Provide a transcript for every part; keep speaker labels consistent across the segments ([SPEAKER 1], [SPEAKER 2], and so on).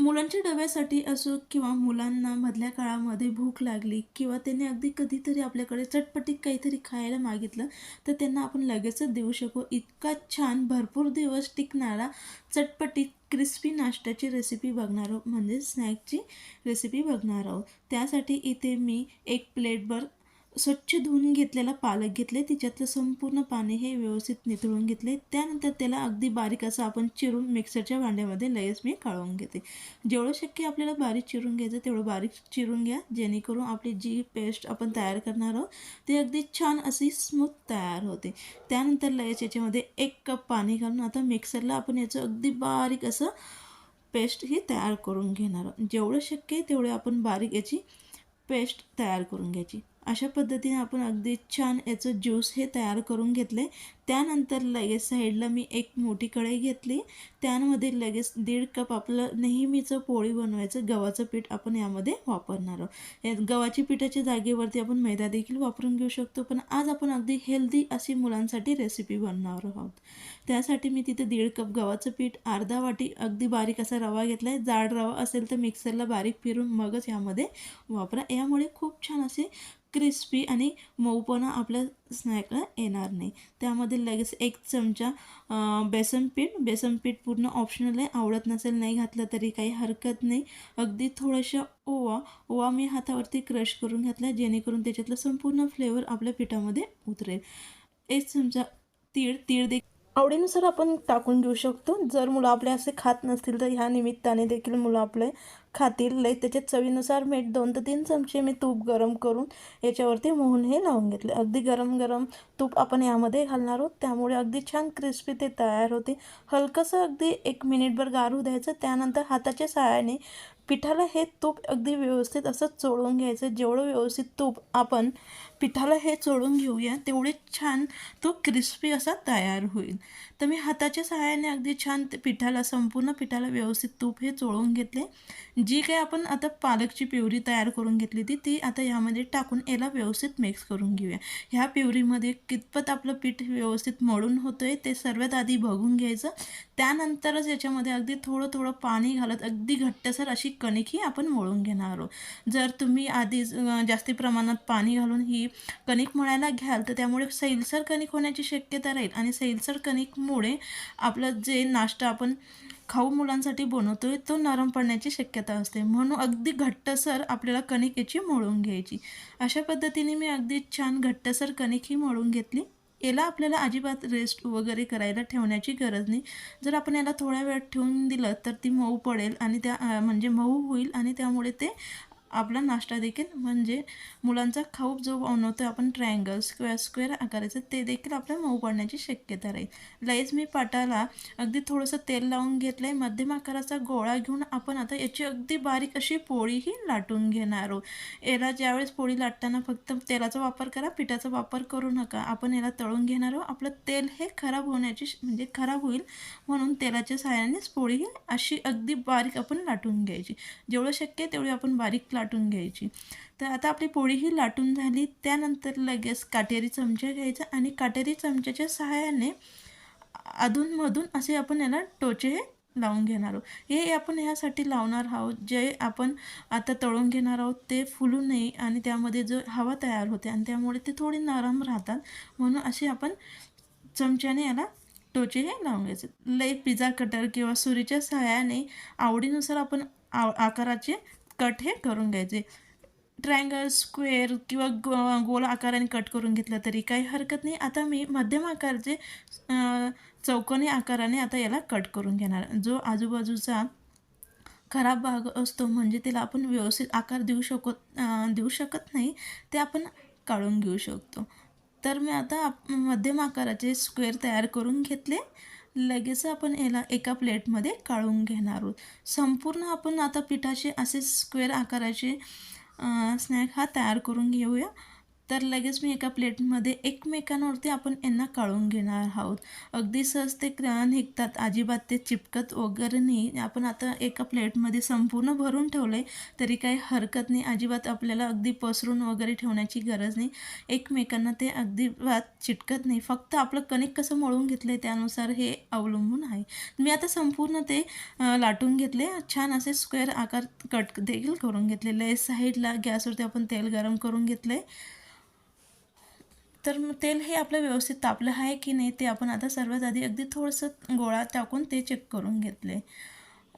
[SPEAKER 1] मुलांच्या डब्यासाठी असो किंवा मुलांना मधल्या काळामध्ये भूक लागली किंवा त्यांनी अगदी कधीतरी आपल्याकडे चटपटीत काहीतरी खायला मागितलं तर त्यांना आपण लगेचच देऊ शकू. इतका छान भरपूर दिवस टिकणारा चटपटीत क्रिस्पी नाश्त्याची रेसिपी बघणार आहोत. म्हणजे स्नॅकची रेसिपी बघणार आहोत. त्यासाठी इथे मी एक प्लेटभर स्वच्छ धुवून घेतलेला पालक घेतले तिच्यातलं संपूर्ण पाणी हे व्यवस्थित निथळून घेतले. त्यानंतर त्याला अगदी बारीक असं आपण चिरून मिक्सरच्या भांड्यामध्ये लगेच मी काढून घेते. जेवढं शक्य आपल्याला बारीक चिरून घ्यायचं तेवढं बारीक चिरून घ्या. जेणेकरून आपली जी पेस्ट आपण तयार करणार आहोत ती अगदी छान अशी स्मूथ तयार होते. त्यानंतर लगेच याच्यामध्ये एक कप पाणी घालून आता मिक्सरला आपण याचं अगदी बारीक असं पेस्ट ही तयार करून घेणार आहोत. जेवढं शक्य आहे तेवढे आपण बारीक याची पेस्ट तयार करून घ्यायची. अशा पद्धतीने आपण अगदी छान याचं ज्यूस हे तयार करून घेतले. त्यानंतर लगेच साईडला मी एक मोठी कढई घेतली. त्यामध्ये लगेच दीड कप आपलं नेहमीचं पोळी बनवायचं. गव्हाचं पीठ आपण यामध्ये वापरणार आहोत. गव्हाच्या गव्हाची पिठाच्या जागेवरती आपण मैदा देखील वापरून घेऊ शकतो. पण आज आपण अगदी हेल्दी अशी मुलांसाठी रेसिपी बनवणार आहोत. त्यासाठी मी तिथे दीड कप गव्हाचं पीठ अर्धा वाटी अगदी बारीक असा रवा घेतला आहे जाड रवा असेल तर मिक्सरला बारीक फिरून मगच यामध्ये वापरा. यामुळे खूप छान असे क्रिस्पी आणि मऊपणा आपल्या स्नॅकला येणार नाही. त्यामध्ये लगेच एक चमचा बेसन पीठ बेसन पीठ पूर्ण ऑप्शनल आहे. आवडत नसेल नाही घातलं तरी काही हरकत नाही. अगदी थोडंशा ओवा ओवा मी हातावरती क्रश करून घातला जेणेकरून त्याच्यातलं संपूर्ण फ्लेवर आपल्या पिठामध्ये उतरेल. एक चमचा तीळ तीळ देखील आवडीनुसार आपण टाकून घेऊ शकतो. जर मुलं आपले असे खात नसतील तर ह्या निमित्ताने देखील मुलं आपले खातील. लई त्याच्यात चवीनुसार मीठ दोन ते तीन चमचे मी तूप गरम करून याच्यावरती मोहन हे लावून घेतले. अगदी गरम गरम तूप आपण यामध्ये घालणार आहोत. त्यामुळे अगदी छान क्रिस्पी ते तयार होते. हलकंसं अगदी एक मिनिटभर गारू द्यायचं. त्यानंतर हाताच्या सहाय्याने पिठाला हे तूप अगदी व्यवस्थित असं चोळून घ्यायचं. जेवढं व्यवस्थित तूप आपण पिठाला हे चोळून घेऊया तेवढे छान तो क्रिस्पी असा तयार होईल. तर मी हाताच्या सहाय्याने अगदी छान ते पिठाला संपूर्ण पिठाला व्यवस्थित तूप हे चोळून घेतले. जी काही आपण आता पालकची प्युरी तयार करून घेतली होती ती आता यामध्ये टाकून याला व्यवस्थित मिक्स करून घेऊया. ह्या प्युरीमध्ये कितपत आपलं पीठ व्यवस्थित मळून होतं आहे ते सर्वात आधी बघून घ्यायचं. त्यानंतरच याच्यामध्ये अगदी थोडं थोडं पाणी घालत अगदी घट्टसर अशी कणिक ही आपण मळून घेणार आहोत. जर तुम्ही आधीच जास्ती प्रमाणात पाणी घालून ही कणिक मळायला घ्याल तर त्यामुळे सैलसर कणिक होण्याची शक्यता राहील. आणि सैलसर कणिकमुळे आपलं जे नाश्ता आपण खाऊ मुलांसाठी बनवतोय तो नरम पडण्याची शक्यता असते. म्हणून अगदी घट्टसर आपल्याला कणिक याची मळून घ्यायची. अशा पद्धतीने मी अगदी छान घट्टसर कणिक ही मळून घेतली. याला आपल्याला अजिबात रेस्ट वगैरे करायला ठेवण्याची गरज नाही. जर आपण याला थोड्या वेळ ठेवून दिलं तर ती मऊ पडेल आणि त्या म्हणजे मऊ होईल आणि त्यामुळे ते आपला नाश्ता देखील म्हणजे मुलांचा खाऊ जो बनवतो आपण ट्रायंगल स्क्वेअर स्क्वेअर आकाराचं ते देखील आपल्या मऊ पडण्याची शक्यता राहील. लगेच मी पाटाला अगदी थोडंसं तेल लावून घेतलं आहे मध्यम आकाराचा गोळा घेऊन आपण आता याची अगदी बारीक अशी पोळीही लाटून घेणार आहोत. याला ज्यावेळेस पोळी लाटताना फक्त तेलाचा वापर करा पिठाचा वापर करू नका. आपण याला तळून घेणार आहोत. आपलं तेल हे खराब होण्याची म्हणजे खराब होईल म्हणून तेलाच्या सहाय्यानेच पोळी ही अशी अगदी बारीक आपण लाटून घ्यायची. जेवढं शक्य तेवढी आपण बारीक लाटून घ्यायची. तर आता आपली पोळी ही लाटून झाली. त्यानंतर लगेच काटेरी चमचा घ्यायचा आणि काटेरी चमच्याच्या सहाय्याने अधूनमधून असे आपण याला टोचे हे लावून घेणार आहोत. हे आपण ह्यासाठी लावणार आहोत. जे आपण आता तळून घेणार आहोत ते फुलू नये आणि त्यामध्ये जो हवा तयार होते आणि त्यामुळे ते थोडे नरम राहतात. म्हणून असे आपण चमच्याने याला टोचे हे लावून घ्यायचे. लई पिझ्झा कटर किंवा सुरीच्या सहाय्याने आवडीनुसार आपण आ आकाराचे कट हे करून घ्यायचे. ट्रायंगल स्क्वेअर किंवा गो गोल आकाराने कट करून घेतलं तरी काही हरकत नाही. आता मी मध्यम आकारचे चौकोनी आकाराने आता याला कट करून घेणार. जो आजूबाजूचा खराब भाग असतो म्हणजे त्याला आपण व्यवस्थित आकार देऊ शकत देऊ शकत नाही ते आपण काढून घेऊ शकतो. तर मी आता आप- मध्यम आकाराचे स्क्वेअर तयार करून घेतले. लगेच आपण याला एका प्लेटमध्ये काढून घेणार आहोत. संपूर्ण आपण आता पिठाचे असे स्क्वेअर आकाराचे स्नॅक हा तयार करून घेऊया. तर लगेच मी एका प्लेटमध्ये एकमेकांवरती आपण यांना काढून घेणार आहोत. अगदी सहज ते निघतात. अजिबात ते चिपकत वगैरे नाही. आपण आता एका प्लेटमध्ये संपूर्ण भरून ठेवलं आहे तरी काही हरकत नाही. अजिबात आपल्याला अगदी पसरून वगैरे ठेवण्याची गरज नाही. एकमेकांना ते अगदीबात चिटकत नाही. फक्त आपलं कणिक कसं मळून घेतलं आहे त्यानुसार हे अवलंबून आहे. मी आता संपूर्ण ते लाटून घेतले. छान असे स्क्वेअर आकार कट देखील करून घेतलेले आहे. साईडला गॅसवरती आपण तेल गरम करून घेतलं आहे तर तेल हे आपलं व्यवस्थित तापलं आहे की नाही ते आपण आता सर्वात आधी अगदी थोडंसं गोळा टाकून ते चेक करून घेतले.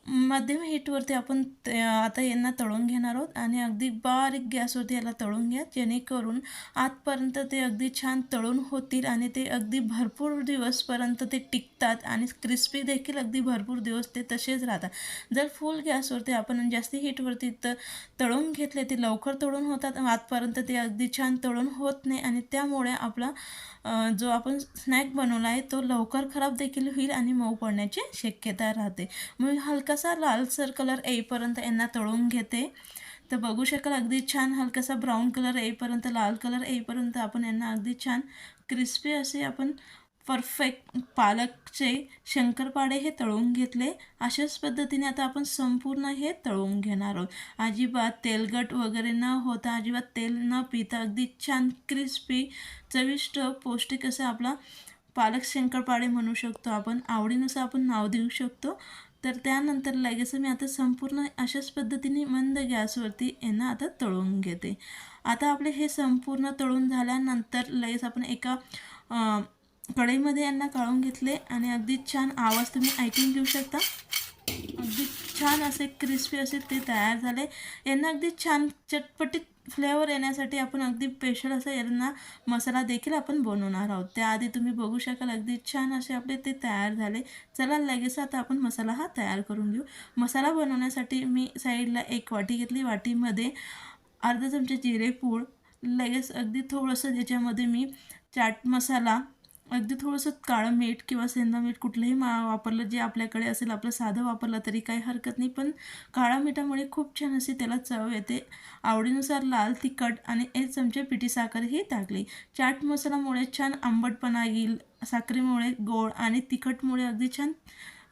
[SPEAKER 1] मध्यम हीटवरती आपण ते- आता यांना तळून घेणार आहोत आणि अगदी बारीक गॅसवरती याला तळून घ्या जेणेकरून आतपर्यंत ते अगदी छान तळून होतील आणि ते अगदी भरपूर दिवसपर्यंत ते टिकतात आणि क्रिस्पी देखील अगदी भरपूर दिवस ते तसेच राहतात. जर फुल गॅसवरती आपण जास्ती हीटवरती तर तळून घेतले ते लवकर तळून होतात आतपर्यंत ते अगदी छान तळून होत नाही आणि त्यामुळे आपला जो आपण स्नॅक बनवला आहे तो लवकर खराब देखील होईल आणि मऊ पडण्याची शक्यता राहते. मग हलकासा लालसर कलर येईपर्यंत यांना तळून घेते. तर बघू शकाल अगदी छान हलकासा ब्राऊन कलर येईपर्यंत लाल कलर येईपर्यंत आपण यांना अगदी छान क्रिस्पी असे आपण परफेक्ट पालकचे शंकरपाडे हे तळून घेतले. अशाच पद्धतीने आता आपण संपूर्ण हे तळून घेणार आहोत. अजिबात तेलगट वगैरे न होता अजिबात तेल न पिता अगदी छान क्रिस्पी चविष्ट पौष्टिक असं आपला पालक शंकरपाडे म्हणू शकतो आपण. आवडीनुसार आपण नाव देऊ शकतो. तर त्यानंतर लगेच मी आता संपूर्ण अशाच पद्धतीने मंद गॅसवरती यांना आता तळून घेते. आता आपले हे संपूर्ण तळून झाल्यानंतर लगेच आपण एका कढईमध्ये यांना काढून घेतले आणि अगदी छान आवाज तुम्ही ऐकून घेऊ शकता. अगदी छान असे क्रिस्पी असे ते तयार झाले. यांना अगदी छान चटपटीत फ्लेवर येण्यासाठी आपण अगदी स्पेशल असा यांना मसाला देखील आपण बनवणार आहोत. त्याआधी तुम्ही बघू शकाल अगदी छान असे आपले ते तयार झाले. चला लगेच आता आपण मसाला हा तयार करून घेऊ. मसाला बनवण्यासाठी मी साईडला एक वाटी घेतली. वाटीमध्ये अर्धा चमचे जिरेपूड लगेच अगदी थोडंसं ज्याच्यामध्ये मी चाट मसाला अगदी थोडंसं काळं मीठ किंवा सेंधा मीठ कुठलंही मा वापरलं जे आपल्याकडे असेल आपलं साधं वापरलं तरी काही हरकत नाही. पण काळ्या मिठामुळे खूप छान अशी त्याला चव येते. आवडीनुसार लाल तिखट आणि एक चमचे पिठी साखरही टाकली. चाट मसाल्यामुळे छान आंबटपणा येईल साखरेमुळे गोड आणि तिखटमुळे अगदी छान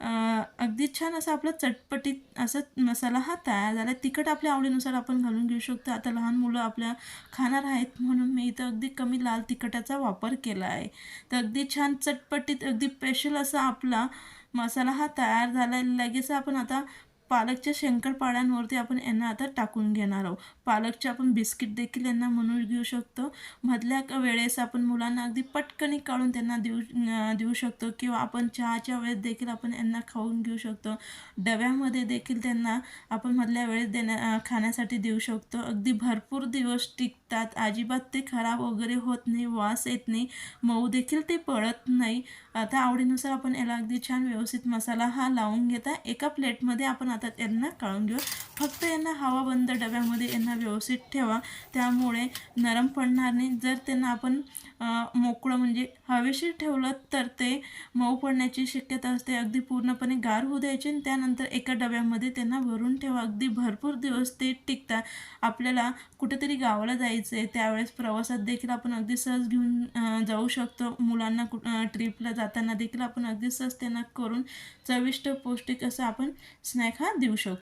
[SPEAKER 1] अगदी छान असा आपला चटपटीत असा मसाला हा तयार झाला. तिखट आपल्या आवडीनुसार आपण घालून घेऊ शकतो. आता लहान मुलं आपल्या खाणार आहेत म्हणून मी इथं अगदी कमी लाल तिखटाचा वापर केला आहे. तर अगदी छान चटपटीत अगदी स्पेशल असा आपला मसाला हा तयार झाला. लगेच आपण आता पालकच्या शंकरपाळ्यांवरती आपण यांना आता टाकून घेणार आहोत. पालकचे आपण बिस्किट देखील यांना म्हणून घेऊ शकतो. मधल्या वेळेस आपण मुलांना अगदी पटकनी काढून त्यांना देऊ देऊ शकतो किंवा आपण चहाच्या वेळेस देखील आपण यांना खाऊन घेऊ शकतो. डब्यामध्ये देखील त्यांना आपण मधल्या वेळेस देण्या खाण्यासाठी देऊ शकतो. अगदी भरपूर दिवस टिकतात. अजिबात ते खराब वगैरे होत नाही वास येत नाही. मऊ देखील ते पळत नाही. आता आवडीनुसार आपण याला अगदी छान व्यवस्थित मसाला हा लावून घेता. एका प्लेटमध्ये आपण आता यांना काढून घेऊ. फक्त यांना हवा बंद डब्यामध्ये यांना व्यवस्थित ठेवा. त्यामुळे नरम पडणार नाही. जर त्यांना आपण मोकळं म्हणजे हवेशीर ठेवलं तर ते मऊ पडण्याची शक्यता असते. अगदी पूर्णपणे गार होऊ द्यायचे आणि त्यानंतर एका डब्यामध्ये त्यांना भरून ठेवा. अगदी भरपूर दिवस ते टिकतात आपल्याला कुठेतरी गावाला जायचं आहे त्यावेळेस प्रवासात देखील आपण अगदी सहज घेऊन जाऊ शकतो. मुलांना कुठ ट्रिपला जाताना देखील आपण अगदी सहज त्यांना करून चविष्ट पौष्टिक असं आपण स्नॅक हा देऊ शकतो.